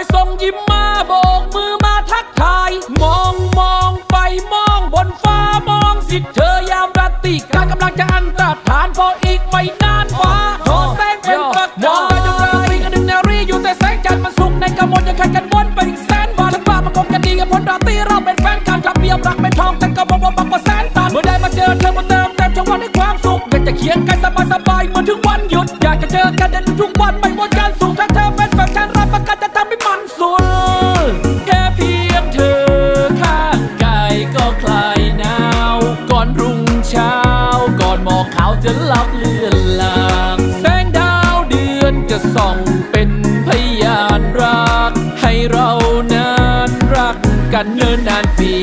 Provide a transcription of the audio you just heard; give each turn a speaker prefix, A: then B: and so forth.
A: ยส่งยิ้มมาโบกมือมาทักทาย มองมองไปมองบนฟ้ามองสิเธอยามราตรีการกำลังจะอันตรธานพออีกไม่นานฟ้าโทรแสงเป็นประกาศจงราตรีกันหนึ่งนารีอยู่แต่แสงจันทร์มันสุกในกรมวลยังขัดกันวนไปอีกแสนบาทั้งว่ามันคงจะดีกับคนราตรีเราเป็นแฟนกันกลับเรียบรักเป็นทองแต่ก็บอกว่าบางกว่าแสนตันเมื่อได้มาเจอเธอมาเติมเต็มช่องวันให้ความสุขอยากจะเคียงกันสบายสบายเหมือนถึงวันหยุดอยากจะเจอกันเด่นทุกวันไม่หมดการสุขถ้าเธอเป็น เช้า ก่อนหมอกขาวจะลับเลือนลางแสงดาวเดือนจะส่องเป็นพยานรัก ให้เรานานรักกันเนิ่นนานปี